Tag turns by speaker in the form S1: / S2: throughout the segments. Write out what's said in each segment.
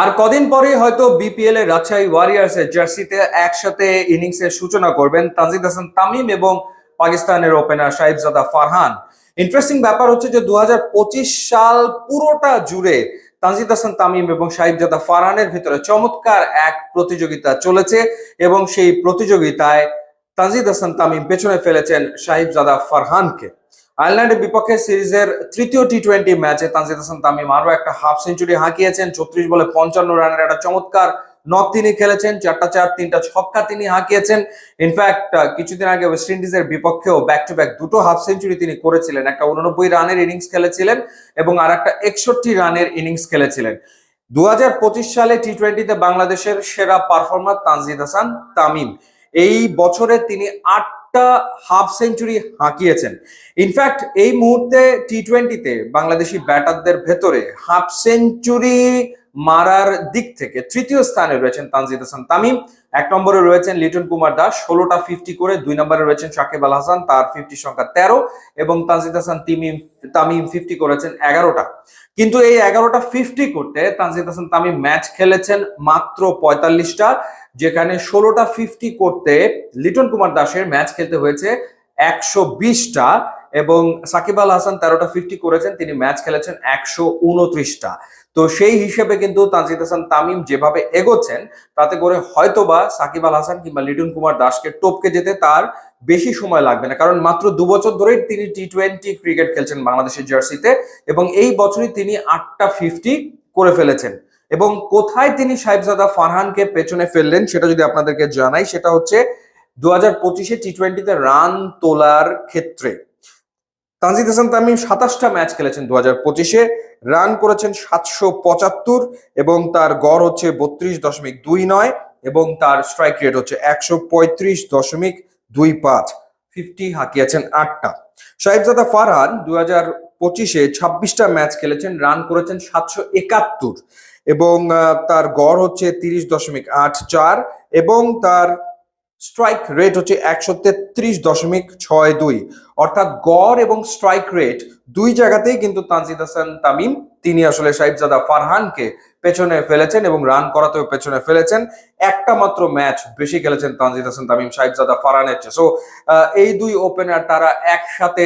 S1: আর কদিন পরে হয়তো বিপিএল এর রাজশাহী ওয়ারিয়ার্স এর জার্সিতে একসাথে ইনিংস এর সূচনা করবেন তানজিদ হাসান তামিম এবং পাকিস্তানের ওপেনার সাহিবজাদা ফারহান। ইন্টারেস্টিং ব্যাপার হচ্ছে যে দু হাজার পঁচিশ সাল পুরোটা জুড়ে তানজিদ হাসান তামিম এবং সাহিবজাদা ফারহানের ভিতরে চমৎকার এক প্রতিযোগিতা চলেছে এবং সেই প্রতিযোগিতায় তানজিদ হাসান তামিম পেছনে ফেলেছেন সাহিবজাদা ফারহানকে। আয়ারল্যান্ডের বিপক্ষে সিরিজের তৃতীয় টি টোয়েন্টি ম্যাচে তানজিদ হাসান তামিম আরও একটা হাফ সেঞ্চুরি হাঁকিয়েছেন। ছত্রিশ বলে পঞ্চান্ন রানের একটা চমৎকার নক তিনি খেলেছেন। চারটা চার, তিনটা ছক্কা তিনি হাঁকিয়েছেন। ইনফ্যাক্ট কিছুদিন আগে ওয়েস্ট ইন্ডিজের বিপক্ষেও ব্যাক টু ব্যাক দুটো হাফ সেঞ্চুরি তিনি করেছিলেন। একটা উননব্বই রানের ইনিংস খেলেছিলেন এবং আর একটা একষট্টি রানের ইনিংস খেলেছিলেন। দু হাজার পঁচিশ সালে টি টোয়েন্টিতে বাংলাদেশের সেরা পারফর্মার তানজিদ হাসান তামিম। এই বছরে তিনি আটটা হাফ সেঞ্চুরি হাঁকিয়েছেন। ইনফ্যাক্ট এই মুহূর্তে টি টোয়েন্টিতে বাংলাদেশি ব্যাটারদের ভেতরে হাফ সেঞ্চুরি মারার দিক থেকে তৃতীয় স্থানে রয়েছেন তানজিদ হাসান তামিম। এক নম্বরে রয়েছেন লিটন কুমার দাস, ষোলোটা ফিফটি করে, দুই নম্বরে রয়েছেন সাকিব আল হাসান, তার ফিফটি সংখ্যা তেরো এবং তানজিদ হাসান তিমিম, তামিম ফিফটি করেছেন এগারোটা। কিন্তু এই এগারোটা ফিফটি করতে তানজিদ হাসান তামিম ম্যাচ খেলেছেন মাত্র পঁয়তাল্লিশটা। যেখানে ষোলোটা ফিফটি করতে লিটন কুমার দাসের ম্যাচ খেলতে হয়েছে একশো বিশটা এবং সাকিব আল হাসান তেরোটা ফিফটি করেছেন, তিনি ম্যাচ খেলেছেন একশো উনত্রিশটা। তো সেই হিসেবে কিন্তু তানজিদ হাসান তামিম যেভাবে এগোচ্ছেন, তাতে করে হয়তোবা সাকিব আল হাসান কিংবা লিটন কুমার দাসকে টপকে যেতে তার বেশি সময় লাগবে না, কারণ মাত্র দু বছর ধরেই তিনি টি টোয়েন্টি ক্রিকেট খেলছেন বাংলাদেশের জার্সিতে এবং এই বছরই তিনি আটটা ফিফটি করে ফেলেছেন। এবং কোথায় তিনি সাহেবজাদা ফারহানকে পেছনে ফেললেন সেটা যদি আপনাদেরকে জানাই, সেটা হচ্ছে দু হাজার পঁচিশে টি টোয়েন্টিতে রান তোলার ক্ষেত্রে। তানজিদ হাসান তামিম সাতাশটা ম্যাচ খেলেছেন দু হাজার পঁচিশে। রান করেছেন সাতশো পঁচাত্তর এবং তার গড় হচ্ছে বত্রিশ দশমিক দুই নয় এবং তার স্ট্রাইক রেট হচ্ছে একশো পঁয়ত্রিশ দশমিক দুই পাঁচ। ফিফটি হাঁকিয়েছেন আটটা। সাহেবজাদা ফারহান দু হাজার পঁচিশে ছাব্বিশটা ম্যাচ খেলেছেন, রান করেছেন সাতশো একাত্তর। এবং তার গড় হচ্ছে তিরিশ দশমিক আট চার এবং তার স্ট্রাইক রেট হচ্ছে একশো তেত্রিশ দশমিক ছয় দুই। অর্থাৎ গড় এবং স্ট্রাইক রেট দুই জায়গাতেই কিন্তু তানজিদ হাসান তামিম, তিনি আসলে সাহিবজাদা ফারহানকে পেছনে ফেলেছেন এবং রান করাতেও পেছনে ফেলেছেন। একটা মাত্র ম্যাচ বেশি খেলেছেন তানজিদ হাসান তামিম সাহিবজাদা ফারহানের চেয়ে। সো এই দুই ওপেনার তারা একসাথে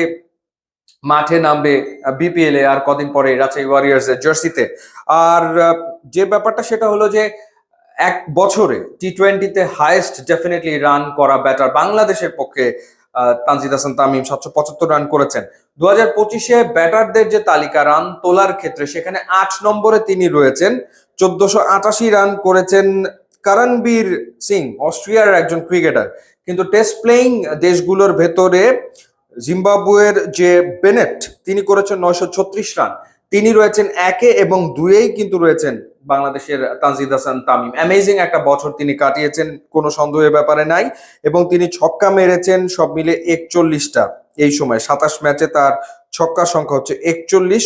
S1: মাঠে নামবে বিপিএল এ আর কদিন পরে রাজশাহী ওয়ারিয়ার্স এর জার্সিতে। আর যে ব্যাপারটা সেটা হলো যে, এক বছরে টি টোয়েন্টিতে হায়েস্ট ডেফিনেটলি রান করা ব্যাটার বাংলাদেশের পক্ষে তানজিদ হাসান তামিম সাতশো পঁচাত্তর রান করেছেন। দু হাজার পঁচিশে ব্যাটারদের যে তালিকা রান তোলার ক্ষেত্রে সেখানে আট নম্বরে তিনি রয়েছেন। চোদ্দশো আটাশি রান করেছেন করণবীর সিং, অস্ট্রিয়ার একজন ক্রিকেটার কিন্তু টেস্ট প্লেইং দেশগুলোর ভেতরে জিম্বাবুয়ের যে বেনেট, তিনি করেছেন নয়শো ছত্রিশ রান। তিনি রয়েছেন একে এবং দুয়েই কিন্তু রয়েছেন বাংলাদেশের তানজিদ হাসান তামিম। অ্যামেজিং একটা বছর তিনি কাটিয়েছেন, কোনো সন্দেহের ব্যাপারে নাই। এবং তিনি ছক্কা মেরেছেন সব মিলে একচল্লিশটা এই সময়। সাতাশ ম্যাচে তার ছক্কা সংখ্যা হচ্ছে একচল্লিশ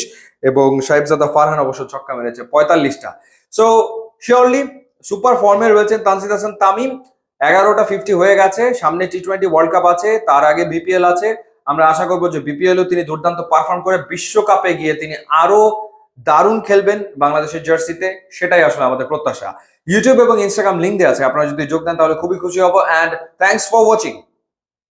S1: এবং সাহেবজাদা ফারহান অবশ্য ছক্কা মেরেছে পঁয়তাল্লিশটা। সো শিওরলি সুপার ফর্মে রয়েছেন তানজিদ হাসান তামিম। এগারোটা ফিফটি হয়ে গেছে, সামনে টি টোয়েন্টি ওয়ার্ল্ড কাপ আছে, তার আগে বিপিএল আছে। আমরা আশা করব যে বিপিএলও তিনি দুর্দান্ত পারফর্ম করে বিশ্বকাপে গিয়ে তিনি আরও দারুণ খেলবেন বাংলাদেশের জার্সিতে, সেটাই আসলে আমাদের প্রত্যাশা। ইউটিউব এবং ইনস্টাগ্রাম লিঙ্ক দেওয়া আছে, আপনারা যদি যোগ দেন তাহলে খুবই খুশি হব। And thanks for watching